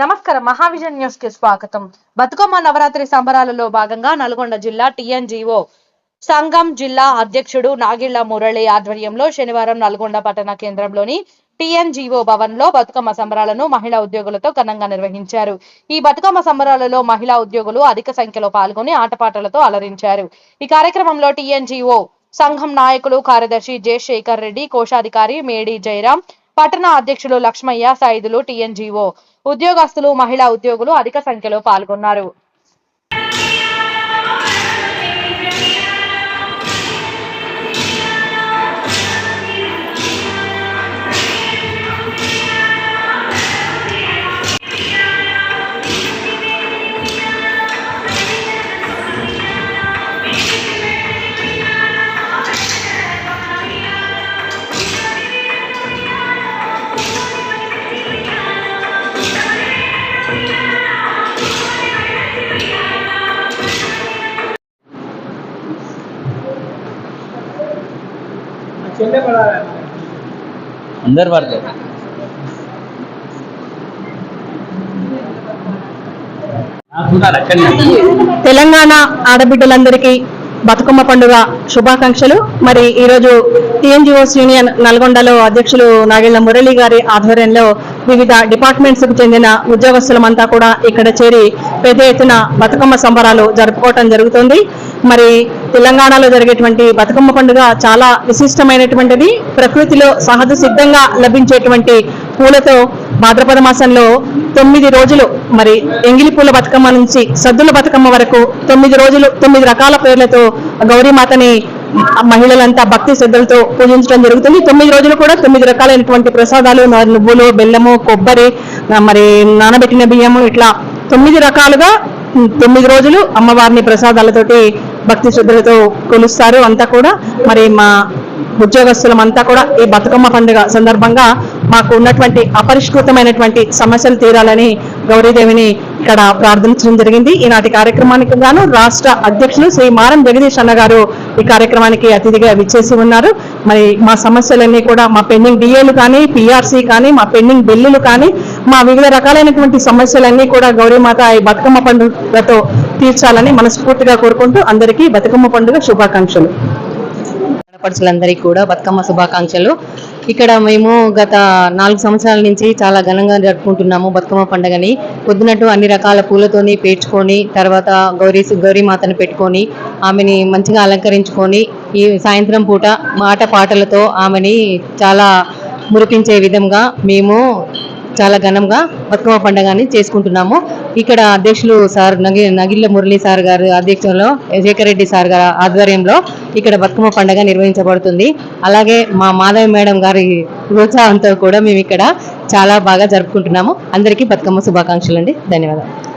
నమస్కారం. మహావిజన్ న్యూస్కి స్వాగతం. బతుకమ్మ నవరాత్రి సంబరాలలో భాగంగా నల్గొండ జిల్లా టిఎన్జిఓ సంఘం జిల్లా అధ్యక్షుడు నాగిళ్ళ మురళి ఆధ్వర్యంలో శనివారం నల్గొండ పట్టణ కేంద్రంలోని టిఎన్జిఓ భవన్లో బతుకమ్మ సంబరాలను మహిళా ఉద్యోగులతో ఘనంగా నిర్వహించారు. ఈ బతుకమ్మ సంబరాలలో మహిళా ఉద్యోగులు అధిక సంఖ్యలో పాల్గొని ఆటపాటలతో అలరించారు. ఈ కార్యక్రమంలో టిఎన్జిఓ సంఘం నాయకులు కార్యదర్శి జె శేఖర్ రెడ్డి కోశాధికారి మేడి జయరాం పట్టణ అధ్యక్షులు లక్ష్మయ్య సైదులు టీఎన్జీఓ ఉద్యోగస్తులు మహిళా ఉద్యోగులు అధిక సంఖ్యలో పాల్గొన్నారు. అందరు పడతారు. తెలంగాణ ఆడబిడ్డలందరికీ బతుకమ్మ పండుగ శుభాకాంక్షలు. మరి ఈరోజు టిఎన్జిఓస్ యూనియన్ నల్గొండలో అధ్యక్షులు నాగేళ్ళ మురళి గారి ఆధ్వర్యంలో వివిధ డిపార్ట్మెంట్స్కు చెందిన ఉద్యోగస్తులమంతా కూడా ఇక్కడ చేరి పెద్ద ఎత్తున బతుకమ్మ సంబరాలు జరుపుకోవటం జరుగుతుంది. మరి తెలంగాణలో జరిగేటువంటి బతుకమ్మ పండుగ చాలా విశిష్టమైనటువంటిది ప్రకృతిలో సహజ సిద్ధంగా లభించేటువంటి పూలతో భాద్రపద మాసంలో తొమ్మిది రోజులు మరి ఎంగిలి పూల బతుకమ్మ నుంచి సద్దుల బతుకమ్మ వరకు తొమ్మిది రోజులు తొమ్మిది రకాల పేర్లతో గౌరీమాతని మహిళలంతా భక్తి శ్రద్ధలతో పూజించడం జరుగుతుంది. తొమ్మిది రోజులు కూడా తొమ్మిది రకాలైనటువంటి ప్రసాదాలు నువ్వులు బెల్లము కొబ్బరి మరి నానబెట్టిన బియ్యము ఇట్లా తొమ్మిది రకాలుగా తొమ్మిది రోజులు అమ్మవారిని ప్రసాదాలతోటి భక్తి శ్రద్ధలతో కొలుస్తారు. అంతా కూడా మరి మా ఉద్యోగస్తులమంతా కూడా ఈ బతుకమ్మ పండుగ సందర్భంగా మాకు ఉన్నటువంటి అపరిష్కృతమైనటువంటి సమస్యలు తీరాలని గౌరీదేవిని ఇక్కడ ప్రార్థించడం జరిగింది. ఈనాటి కార్యక్రమానికి గాను రాష్ట్ర అధ్యక్షులు శ్రీ మారం జగదీష్ అన్న గారు ఈ కార్యక్రమానికి అతిథిగా విచ్చేసి ఉన్నారు. మరి మా సమస్యలన్నీ కూడా మా పెండింగ్ డిఏలు కానీ పిఆర్సీ కానీ మా పెండింగ్ బిల్లులు కానీ మా వివిధ రకాలైనటువంటి సమస్యలన్నీ కూడా గౌరీమాత ఈ బతుకమ్మ పండుగతో తీర్చాలని మనస్ఫూర్తిగా కోరుకుంటూ అందరికీ బతుకమ్మ పండుగ శుభాకాంక్షలు. ఆడపడుచులందరికీ కూడా బతుకమ్మ శుభాకాంక్షలు. ఇక్కడ మేము గత నాలుగు సంవత్సరాల నుంచి చాలా ఘనంగా జరుపుకుంటున్నాము బతుకమ్మ పండుగని. పొద్దునట్టు అన్ని రకాల పూలతోని పేర్చుకొని తర్వాత గౌరీ గౌరీమాతను పెట్టుకొని ఆమెని మంచిగా అలంకరించుకొని ఈ సాయంత్రం పూట మాట పాటలతో ఆమెని చాలా మురిపించే విధంగా మేము చాలా ఘనంగా బతుకమ్మ పండుగని చేసుకుంటున్నాము. ఇక్కడ అధ్యక్షులు సార్ నగి నగిల్ల మురళి సార్ గారు అధ్యక్షంలో శేఖరెడ్డి సార్ గారి ఆధ్వర్యంలో ఇక్కడ బతుకమ్మ పండుగ నిర్వహించబడుతుంది. అలాగే మా మాధవి మేడం గారి ప్రోత్సాహంతో కూడా మేము ఇక్కడ చాలా బాగా జరుపుకుంటున్నాము. అందరికీ బతుకమ్మ శుభాకాంక్షలు అండి ధన్యవాదాలు.